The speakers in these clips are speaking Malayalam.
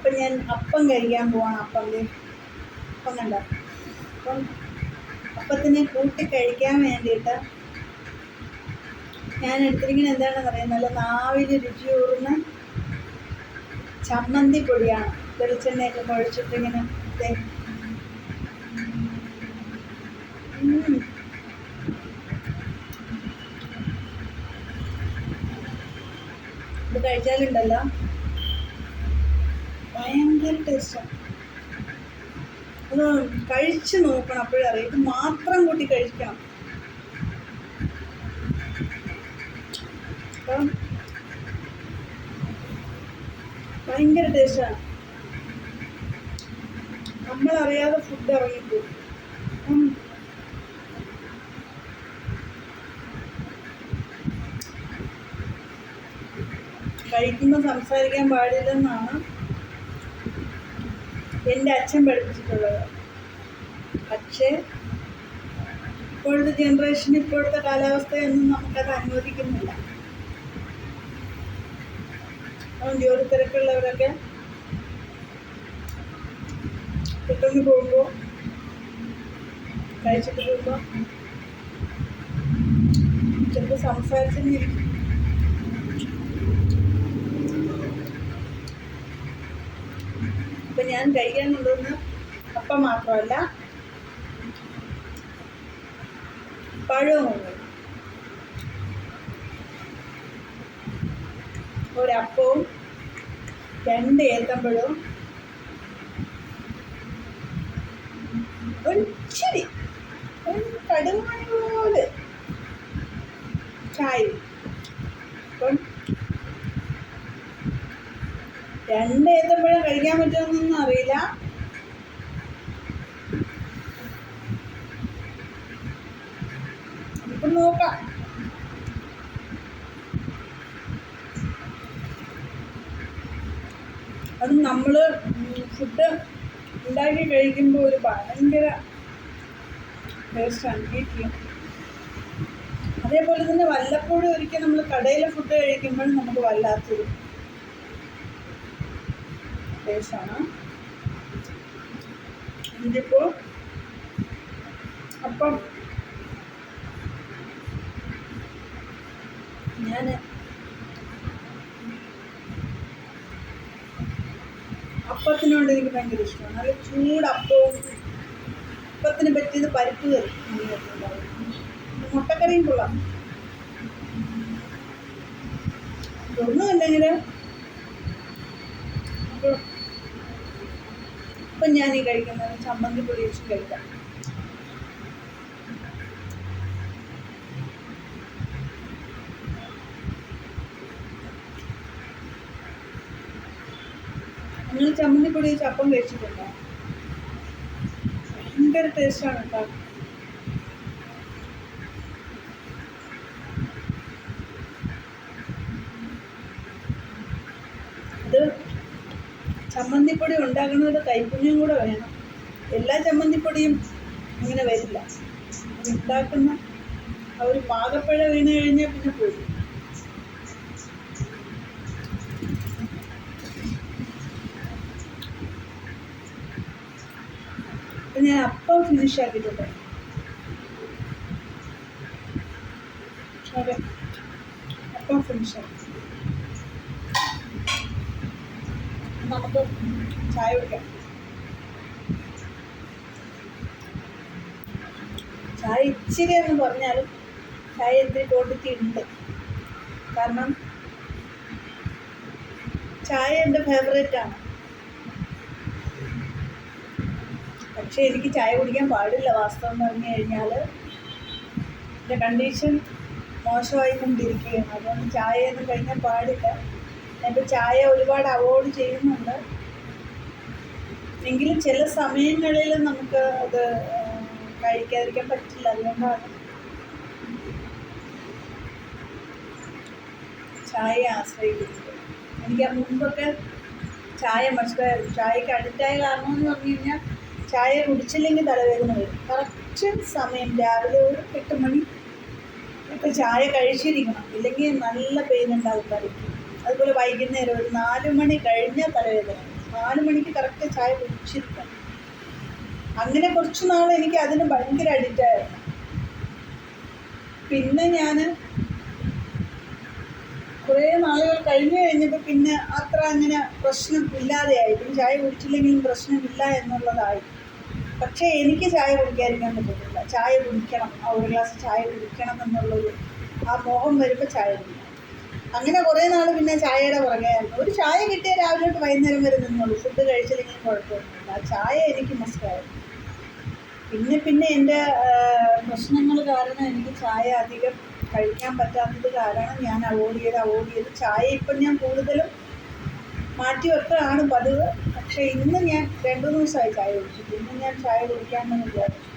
അപ്പം ഞാൻ അപ്പം കഴിക്കാൻ പോവാണ് അപ്പം. അപ്പം കണ്ട അപ്പം അപ്പത്തിനെ കൂട്ടി കഴിക്കാൻ വേണ്ടിയിട്ട് ഞാൻ എടുത്തിരിക്കുന്നത് എന്താണെന്ന് അറിയാം നല്ല നാവിൽ രുചിയൂറുന്ന ചമ്മന്തി പൊടിയാണ് വെളിച്ചെണ്ണയൊക്കെ കുഴച്ചിട്ടിങ്ങനെ. ഇത് കഴിച്ചാലുണ്ടല്ലോ ഭയങ്കര ടേസ്റ്റാണ് അത് കഴിച്ച് നോക്കണം അപ്പോഴറിയാം ഇത് മാത്രം കൂട്ടി കഴിക്കണം. അപ്പം ഭയങ്കര ടേസ്റ്റാണ് നമ്മളറിയാതെ ഫുഡ് ഇറങ്ങിപ്പോകും. കഴിക്കുമ്പോൾ സംസാരിക്കാൻ പാടില്ലെന്നാണ് എന്റെ അച്ഛൻ പഠിപ്പിച്ചിട്ടുള്ളത്. പക്ഷേ ഇപ്പോഴത്തെ ജനറേഷൻ ഇപ്പോഴത്തെ കാലാവസ്ഥയൊന്നും നമുക്കത് അനുവദിക്കുന്നില്ല. ജോലി തിരക്കുള്ളവരൊക്കെ പെട്ടെന്ന് പോകുമ്പോൾ കഴിച്ചിട്ട് പോകുമ്പോൾ ചിലപ്പോൾ സംസാരിച്ചിരിക്കും ഇപ്പം ഞാൻ കഴിക്കാനുള്ളതെന്ന് അപ്പം മാത്രമല്ല പഴവുമുണ്ട് ഒരപ്പവും രണ്ട് ഏത്തമ്പഴവും ഒരിച്ചിരി ഒരു കടുമണി പോലെ. ചായ അപ്പം രണ്ട് ഏത്തപ്പഴം കഴിക്കാൻ പറ്റുമെന്നൊന്നും അറിയില്ല. ഇപ്പം നോക്കാം. അത് നമ്മൾ ഫുഡ് ഉണ്ടാക്കി കഴിക്കുമ്പോൾ ഒരു ഭയങ്കര ടേസ്റ്റാണ് വീട്ടിൽ അതേപോലെ തന്നെ വല്ലപ്പോഴും ഒരിക്കൽ നമ്മൾ കടയിലെ ഫുഡ് കഴിക്കുമ്പോൾ നമുക്ക് വല്ലാത്തൊരു ടേസ്റ്റാണ് ഇതിപ്പോൾ അപ്പം ഞാൻ അപ്പത്തിനോട് എനിക്ക് ഭയങ്കര ഇഷ്ടമാണ് നല്ല ചൂടപ്പവും അപ്പത്തിന് പറ്റിയത് പരിപ്പ് കറി. മുട്ടക്കറിയും കൊള്ളാം. ഒന്നുമല്ലെങ്കിൽ അപ്പോൾ ഇപ്പം ഞാൻ ഈ കഴിക്കുന്നത് ചമ്മന്തി പൊടി വെച്ച് കഴിക്കാം. നിങ്ങൾ ചമ്മന്തി പൊടി വെച്ച് അപ്പം കഴിച്ചിട്ടുണ്ടോ? ഭയങ്കര ടേസ്റ്റാണ് കേട്ടോ ഇത് ചമ്മന്തിപ്പൊടി ഉണ്ടാക്കുന്നത് കൈപ്പുണ്യം കൂടെ വേണം. എല്ലാ ചമ്മന്തിപ്പൊടിയും ഇങ്ങനെ വരില്ല. ഉണ്ടാക്കുന്ന ആ ഒരു പാകപ്പഴ വീണ് കഴിഞ്ഞാൽ പിന്നെ പോയി. ഞാൻ അപ്പം ഫിനിഷ് ആക്കിയിട്ടുണ്ട്. അപ്പം ഫിനിഷ് ആക്കി. നമുക്ക് ചായ കുടിക്കാം. ചായ ഇച്ചിരി എന്ന് പറഞ്ഞാലും ചായ ഇത്തിരി ക്വാണ്ടിറ്റി ഉണ്ട്. കാരണം ചായ എന്റെ ഫേവറേറ്റ് ആണ്. പക്ഷേ എനിക്ക് ചായ കുടിക്കാൻ പാടില്ല. വാസ്തവം എന്ന് പറഞ്ഞു കഴിഞ്ഞാൽ എന്റെ കണ്ടീഷൻ മോശമായി കൊണ്ടിരിക്കുകയാണ് അതുകൊണ്ട് ചായ കഴിഞ്ഞാൽ പാടില്ല. എന്റെ ചായ ഒരുപാട് അവോയ്ഡ് ചെയ്യുന്നുണ്ട്. എങ്കിലും ചില സമയങ്ങളിൽ നമുക്ക് അത് കഴിക്കാതിരിക്കാൻ പറ്റില്ല. അതുകൊണ്ടാണ്. ചായയെ ആശ്രയിക്കുന്നത്. എനിക്ക് ആ മുമ്പൊക്കെ ചായ മസ്റ്റായിരുന്നു ചായക്ക് അഡിക്റ്റായ കാരണം എന്ന് പറഞ്ഞു കഴിഞ്ഞാൽ ചായ കുടിച്ചില്ലെങ്കിൽ തലവേദന വരും. കറക്റ്റ് സമയം രാവിലെ ഒരു എട്ട് മണി ഇപ്പം ചായ കഴിച്ചിരിക്കണം. ഇല്ലെങ്കിൽ നല്ല പെയിൻ ഉണ്ടാവും തലയ്ക്ക്. അതുപോലെ വൈകുന്നേരം ഒരു നാല് മണി കഴിഞ്ഞ തലവേദന. നാല് മണിക്ക് കറക്റ്റ് ചായ കുടിച്ചിരിക്കണം. അങ്ങനെ കുറച്ച് നാൾ എനിക്ക് അതിന് ഭയങ്കര അഡിക്റ്റ് ആയിരുന്നു പിന്നെ ഞാൻ കുറേ നാളുകൾ കഴിഞ്ഞു കഴിഞ്ഞപ്പോൾ പിന്നെ അത്ര അങ്ങനെ പ്രശ്നം ഇല്ലാതെയായി പിന്നെ ചായ കുടിച്ചില്ലെങ്കിലും പ്രശ്നമില്ല എന്നുള്ളതായി. പക്ഷേ എനിക്ക് ചായ കുടിക്കാതിരിക്കാൻ പറ്റത്തില്ല. ചായ കുടിക്കണം. ആ ഒരു ഗ്ലാസ് ചായ കുടിക്കണം എന്നുള്ളൊരു ആ മോഹം വരുമ്പോൾ ചായ കുടിക്കണം അങ്ങനെ കുറേ നാൾ പിന്നെ ചായയുടെ പുറകെയായിരുന്നു ഒരു ചായ കിട്ടിയ രാവിലെ തൊട്ട് വൈകുന്നേരം വരെ നിന്നുള്ളൂ ഫുഡ് കഴിച്ചില്ലെങ്കിലും കുഴപ്പമൊന്നുമില്ല. ആ ചായ എനിക്ക് മസ്റ്റായിരുന്നു പിന്നെ പിന്നെ എന്റെ പ്രശ്നങ്ങൾ കാരണം എനിക്ക് ചായ അധികം കഴിക്കാൻ പറ്റാത്തത് കാരണം ഞാൻ അവോയ്ഡ് ചെയ്ത് അവോയ്ഡ് ചെയ്ത് ചായ ഇപ്പം ഞാൻ കൂടുതലും മാറ്റി വെക്കാണ് പതിവ്. പക്ഷേ ഇന്ന് ഞാൻ രണ്ടു ദിവസമായി ചായ കുടിച്ചിട്ട്. ഇന്ന് ഞാൻ ചായ കുടിക്കാമെന്ന് വിചാരിച്ചു.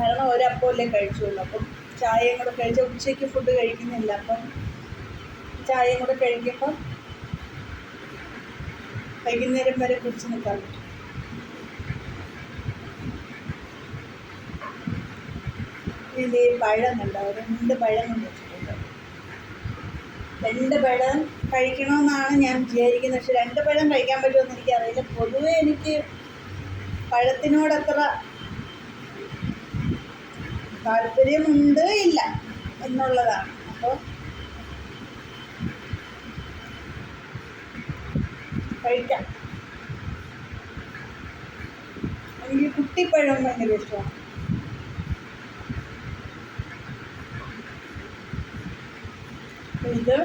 കാരണം ഒരപ്പമല്ലേ കഴിച്ചുള്ളൂ. അപ്പം ചായയും കൂടെ കഴിച്ച ഉച്ചയ്ക്ക് ഫുഡ് കഴിക്കുന്നില്ല. അപ്പം ചായയും കൂടെ കഴിക്കുമ്പം വൈകുന്നേരം വരെ കുടിച്ച് നിൽക്കാൻ പറ്റും. ഇത് പഴം രണ്ട് പഴം രണ്ട് പഴം കഴിക്കണമെന്നാണ് ഞാൻ വിചാരിക്കുന്നത്. പക്ഷെ രണ്ട് പഴം കഴിക്കാൻ പറ്റുമെന്ന് എനിക്കറിയില്ല. പൊതുവേ എനിക്ക് പഴത്തിനോടത്ര താല്പര്യമുണ്ട് ഇല്ല എന്നുള്ളതാണ്. അപ്പോൾ കഴിക്കാം. എനിക്ക് കുട്ടിപ്പഴം ഭയങ്കര ഇഷ്ടമാണ്. ഇത്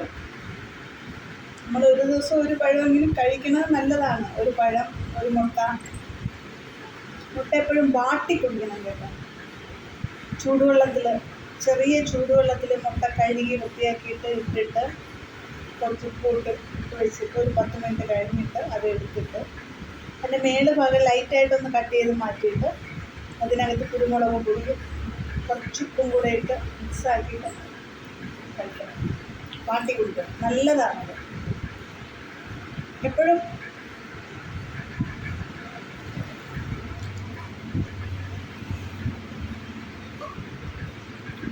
നമ്മൾ ഒരു ദിവസം ഒരു പഴമെങ്കിലും കഴിക്കുന്നത് നല്ലതാണ്. ഒരു പഴം ഒരു മുട്ട. മുട്ട എപ്പോഴും വാട്ടി കുടിക്കണം കേട്ടോ. ചൂടുവെള്ളത്തിൽ ചെറിയ ചൂടുവെള്ളത്തിൽ മുട്ട കഴുകി വൃത്തിയാക്കിയിട്ട് ഇട്ടിട്ട് കുറച്ച് ഉപ്പിട്ട് വെച്ചിട്ട് ഒരു പത്ത് മിനിറ്റ് കഴിഞ്ഞിട്ട് അത് എടുത്തിട്ട് അതിന്റെ മേൾ ഭാഗം ലൈറ്റായിട്ടൊന്ന് കട്ട് ചെയ്ത് മാറ്റിയിട്ട് അതിനകത്ത് കുരുമുളക് പൊടി കുറച്ച് ഉപ്പും കൂടെ ഇട്ട് മിക്സ് ആക്കിയിട്ട് കഴിക്കണം. വാട്ടി കുടിക്കണം. നല്ലതാണത് എപ്പോഴും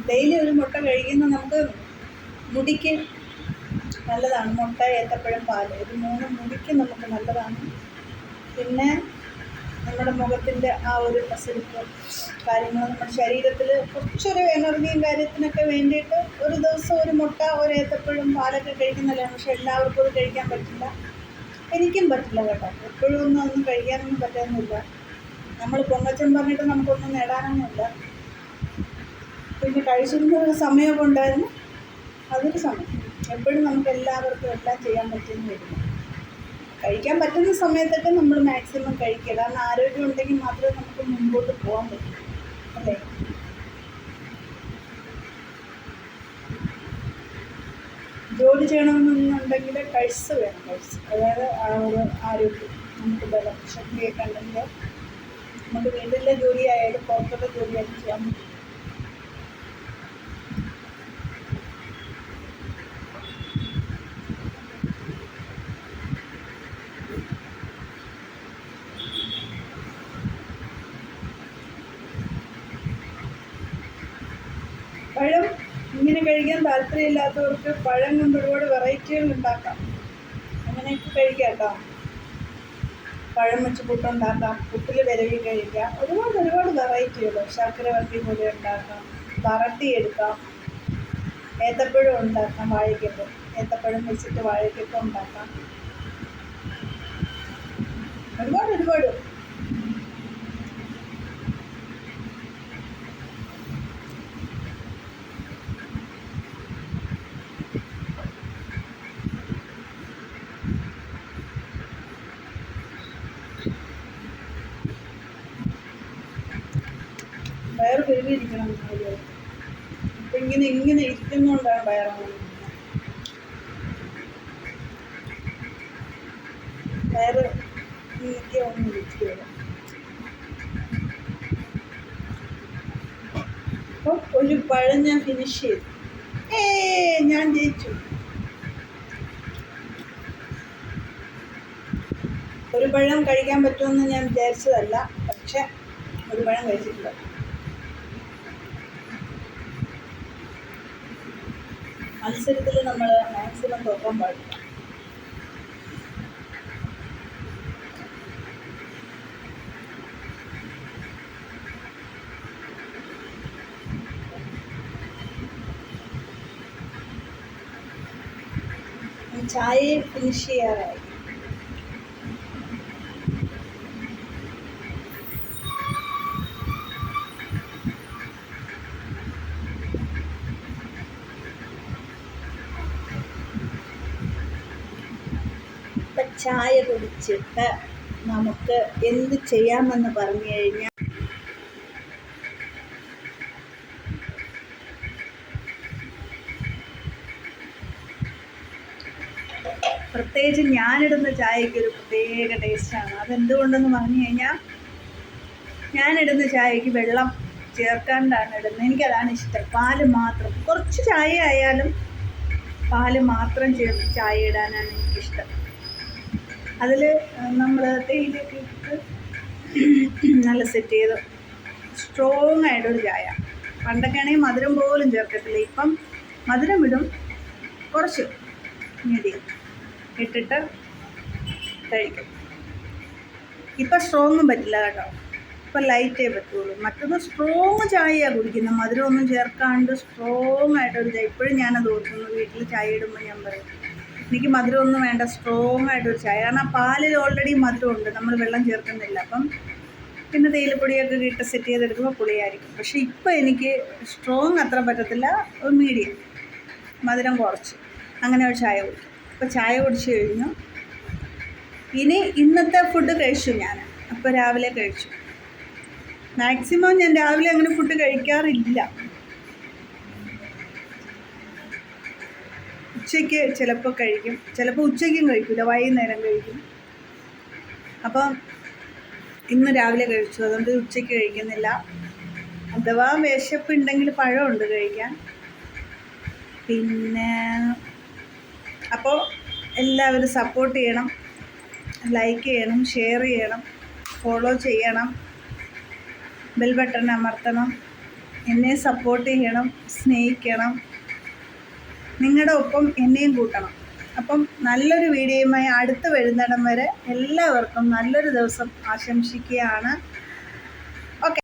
ഡെയിലി ഒരു മുട്ട കഴിക്കുന്ന നമുക്ക് മുടിക്ക് നല്ലതാണ്. മുട്ട ഏത്തപ്പഴം പാൽ ഇത് മൂന്നും മുടിക്ക് നമുക്ക് നല്ലതാണ്. പിന്നെ നമ്മുടെ മുഖത്തിന്റെ ആ ഒരു പ്രസരിപ്പ് കാര്യങ്ങൾ നമ്മുടെ ശരീരത്തിൽ കുറച്ചൊരു എനർജിയും കാര്യത്തിനൊക്കെ വേണ്ടിയിട്ട് ഒരു ദിവസം ഒരു മുട്ട ഒരു ഏത്തപ്പഴം പാലൊക്കെ കഴിക്കുന്നതല്ലേ പക്ഷെ എല്ലാവർക്കും അത് കഴിക്കാൻ പറ്റില്ല. എനിക്കും പറ്റില്ല കേട്ടോ. എപ്പോഴും ഒന്നും ഒന്നും കഴിക്കാനൊന്നും പറ്റാനൊന്നുമില്ല. നമ്മൾ പൊങ്ങച്ചം പറഞ്ഞിട്ട് നമുക്കൊന്നും നേടാനൊന്നുമില്ല. പിന്നെ കഴിച്ചിരുന്ന സമയമൊക്കെ ഉണ്ടായിരുന്നു അതൊരു സമയം. എപ്പോഴും നമുക്ക് എല്ലാവർക്കും എല്ലാം ചെയ്യാൻ പറ്റുമെന്ന് വരില്ല കഴിക്കാൻ പറ്റുന്ന സമയത്തൊക്കെ നമ്മൾ മാക്സിമം കഴിക്കുക. കാരണം ആരോഗ്യം ഉണ്ടെങ്കിൽ മാത്രമേ നമുക്ക് മുമ്പോട്ട് പോകാൻ പറ്റൂ. അല്ലേ? ജോലി ചെയ്യണമെന്നുണ്ടെങ്കിൽ കഴിച്ച് വേണം. കഴിച്ച് അതായത് ആ ഒരു ആരോഗ്യം. നമുക്ക് ബലം ശക്തിയൊക്കെ ഉണ്ടെങ്കിൽ നമുക്ക് വീട്ടിലെ ജോലിയായാലും പുറത്തുള്ള ജോലിയായാലും ചെയ്യാൻ പറ്റും പഴം ഇങ്ങനെ കഴിക്കാൻ താല്പര്യമില്ലാത്തവർക്ക് പഴം കൊണ്ട് ഒരുപാട് വെറൈറ്റികൾ ഉണ്ടാക്കാം. അങ്ങനെയൊക്കെ കഴിക്കാം കേട്ടോ പഴം വെച്ച് പുട്ടുണ്ടാക്കാം പുട്ടിൽ വിരവി കഴിക്കാം. ഒരുപാട് ഒരുപാട് വെറൈറ്റികൾ. ശർക്കര വരട്ടി പോലെ ഉണ്ടാക്കാം വറട്ടി എടുക്കാം. ഏത്തപ്പഴം ഉണ്ടാക്കാം വാഴയ്ക്കപ്പം ഏത്തപ്പഴം വെച്ചിട്ട് വാഴയ്ക്കപ്പം ഉണ്ടാക്കാം. ഒരുപാട് ഒരുപാട്. വയറ് ഇങ്ങനെ ഒന്നും ഇരിക്കുകയില്ല അപ്പം ഒരു പഴം ഞാൻ ഫിനിഷ് ചെയ്തു. ഏ ഞാൻ ജയിച്ചു. ഒരു പഴം കഴിക്കാൻ പറ്റുമെന്ന് ഞാൻ വിചാരിച്ചതല്ല പക്ഷെ ഒരു പഴം കഴിച്ചിട്ടുണ്ട്. മത്സരത്തിൽ നമ്മൾ മാക്സിമം തോക്കാൻ പാടില്ല. ചായ ഫിനിഷ് ചെയ്യാറായി. ചായ കുടിച്ചിട്ട് നമുക്ക് എന്ത് ചെയ്യാമെന്ന് പറഞ്ഞു കഴിഞ്ഞാൽ പ്രത്യേകിച്ച് ഞാനിടുന്ന ചായയ്ക്ക് ഒരു പ്രത്യേക ടേസ്റ്റാണ്. അതെന്തുകൊണ്ടെന്ന് പറഞ്ഞു കഴിഞ്ഞാൽ ഞാനിടുന്ന ചായയ്ക്ക് വെള്ളം ചേർക്കാണ്ടാണ് ഇടുന്നത്. എനിക്കതാണ് ഇഷ്ടം. പാൽ മാത്രം. കുറച്ച് ചായ ആയാലും പാൽ മാത്രം ചേർത്ത് ചായ ഇടാനാണ് എനിക്കിഷ്ടം. അതിൽ നമ്മൾ തേയിലൊക്കെ ഇട്ട് നല്ല സെറ്റ് ചെയ്ത് സ്ട്രോങ് ആയിട്ടൊരു ചായ. പണ്ടൊക്കെ ആണെങ്കിൽ മധുരം പോലും ചേർക്കത്തില്ല. ഇപ്പം മധുരം ഇടും. കുറച്ച് മീഡിയം ഇട്ടിട്ട് കഴിക്കും ഇപ്പം സ്ട്രോങ്ങും പറ്റില്ല കേട്ടോ. ഇപ്പം ലൈറ്റേ പറ്റുള്ളൂ. മറ്റൊന്ന് സ്ട്രോങ് ചായയാണ് കുടിക്കുന്നത്. മധുരമൊന്നും ചേർക്കാണ്ട് സ്ട്രോങ് ആയിട്ടൊരു ചായ. ഇപ്പോഴും ഞാനത് ഓർക്കുന്നു. വീട്ടിൽ ചായ ഇടുമ്പോൾ ഞാൻ പറയും എനിക്ക് മധുരമൊന്നും വേണ്ട. സ്ട്രോങ് ആയിട്ടൊരു ചായ. കാരണം പാലിൽ ഓൾറെഡി മധുരമുണ്ട്. നമ്മൾ വെള്ളം ചേർക്കുന്നില്ല. അപ്പം പിന്നെ തേയിലപ്പൊടിയൊക്കെ ഇട്ട് സെറ്റ് ചെയ്തെടുക്കുമ്പോൾ പുളിയായിരിക്കും. പക്ഷേ ഇപ്പോൾ എനിക്ക് സ്ട്രോങ് അത്ര പറ്റത്തില്ല. ഒരു മീഡിയം മധുരം കുറച്ച്. അങ്ങനെ ഒരു ചായ കുടിക്കും. അപ്പോൾ ചായ കുടിച്ചു കഴിഞ്ഞു. ഇനി ഇന്നത്തെ ഫുഡ് കഴിച്ചു ഞാൻ. അപ്പോൾ രാവിലെ കഴിച്ചു. മാക്സിമം ഞാൻ രാവിലെ അങ്ങനെ ഫുഡ് കഴിക്കാറില്ല. ഉച്ചയ്ക്ക് ചിലപ്പോൾ കഴിക്കും. ചിലപ്പോൾ ഉച്ചയ്ക്കും കഴിക്കില്ല വൈകുന്നേരം കഴിക്കും. അപ്പം ഇന്ന് രാവിലെ കഴിച്ചു. അതുകൊണ്ട് ഉച്ചയ്ക്ക് കഴിക്കുന്നില്ല. അഥവാ വിശപ്പ് വിശപ്പുണ്ടെങ്കിൽ പഴമുണ്ട് കഴിക്കാൻ. പിന്നെ എല്ലാവരും സപ്പോർട്ട് ചെയ്യണം. ലൈക്ക് ചെയ്യണം ഷെയർ ചെയ്യണം ഫോളോ ചെയ്യണം. ബെൽ ബട്ടൺ അമർത്തണം. എന്നെ സപ്പോർട്ട് ചെയ്യണം സ്നേഹിക്കണം. നിങ്ങളുടെ ഒപ്പം എന്നെയും കൂട്ടണം. അപ്പം നല്ലൊരു വീഡിയോയുമായി അടുത്ത് വരുന്നിടം വരെ എല്ലാവർക്കും നല്ലൊരു ദിവസം ആശംസിക്കുകയാണ്.